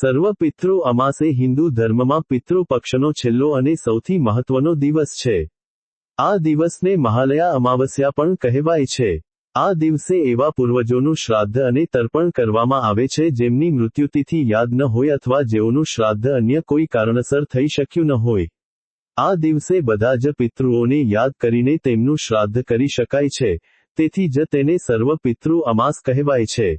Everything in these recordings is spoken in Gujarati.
સર્વ પિતૃ અમાસે હિન્દુ ધર્મમાં પિતૃ પક્ષનો છેલ્લો અને સૌથી મહત્વનો દિવસ છે. આ દિવસને મહાલયા અમાવસ્યા પણ કહેવાય છે. આ દિવસે એવા પૂર્વજોનું શ્રાદ્ધ અને તર્પણ કરવામાં આવે છે જેમની મૃત્યુતિથિ યાદ ન હોય અથવા જેઓનું શ્રાદ્ધ અન્ય કોઈ કારણસર થઈ શક્યું ન હોય. આ દિવસે બધા જ પિતૃઓને યાદ કરીને તેમનું શ્રાદ્ધ કરી શકાય છે. તેથી જ તેને સર્વ પિતૃ અમાસ કહેવાય છે.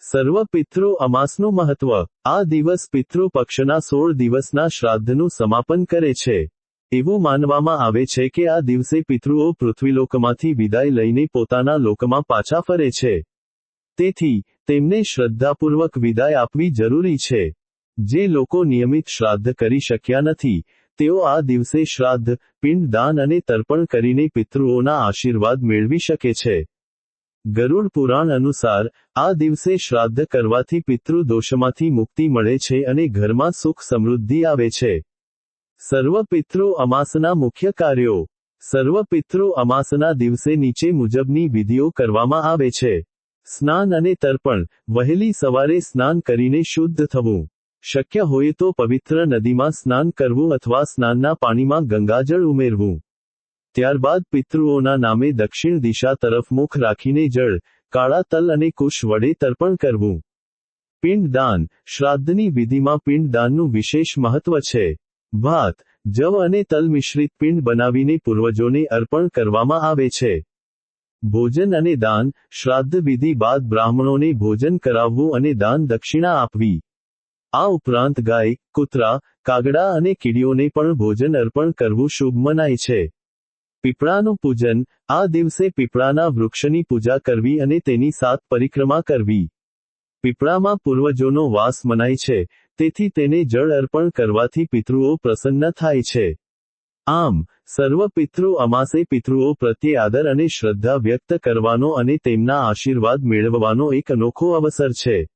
સર્વ પિતૃ અમાસનું મહત્વ. આ દિવસ પિતૃ પક્ષના સોળ દિવસના શ્રાદ્ધનું સમાપન કરે છે. એવું માનવામાં આવે છે કે આ દિવસે પિતૃઓ પૃથ્વીલોકમાંથી વિદાય લઈને પોતાના લોકમાં પાછા ફરે છે. તેથી, તેમને શ્રદ્ધાપૂર્વક વિદાય આપવી જરૂરી છે. જે લોકો નિયમિત શ્રાદ્ધ કરી શક્યા નથી, તેઓ આ દિવસે શ્રાદ્ધ, પિંડ દાન અને તર્પણ કરીને પિતૃઓના આશીર્વાદ મેળવી શકે છે. ગરુડ પુરાણ અનુસાર, આ દિવસે શ્રાદ્ધ કરવાથી પિતૃ દોષમાંથી મુક્તિ મળે છે અને ઘરમાં સુખ સમૃદ્ધિ આવે છે. સર્વ પિતૃ અમાસના મુખ્ય કાર્યો. સર્વ પિતૃ અમાસના દિવસે નીચે મુજબની વિધિઓ કરવામાં આવે છે. સ્નાન અને તર્પણ. વહેલી સવારે સ્નાન કરીને શુદ્ધ થવું. શક્ય હોય તો પવિત્ર નદીમાં સ્નાન કરવું અથવા સ્નાનના પાણીમાં ગંગાજળ ઉમેરવું. ત્યારબાદ પિતૃઓના નામે દક્ષિણ દિશા તરફ મુખ રાખીને જળ, કાળા તલ અને કુશ વડે તર્પણ કરવું. પિંડદાન. શ્રાદ્ધની વિધિમાં પિંડદાનનું વિશેષ મહત્વ છે. ભાત. જવ અને તલ મિશ્રિત પિંડ બનાવીને પૂર્વજોને અર્પણ કરવામાં આવે છે. ભોજન અને દાન. શ્રાદ્ધ વિધિ બાદ બ્રાહ્મણોને ભોજન કરાવવું અને દાન દક્ષિણા આપવી. આ ઉપરાંત ગાય, કૂતરા, કાગડા અને કીડીઓને પણ ભોજન અર્પણ કરવું શુભ મનાય છે. પીપળાનું પૂજન, આ દિવસે પીપળાના વૃક્ષની પૂજા કરવી અને તેની સાત પરિક્રમા કરવી. પીપળામાં પૂર્વજોનો વાસ મનાય છે, તેથી તેને જળ અર્પણ કરવાથી પિતૃઓ પ્રસન્ન થાય છે. આમ, સર્વ પિતૃ અમાસે પિતૃઓ પ્રત્યે આદર અને શ્રદ્ધા વ્યક્ત કરવાનો અને તેમના આશીર્વાદ મેળવવાનો એક અનોખો અવસર છે.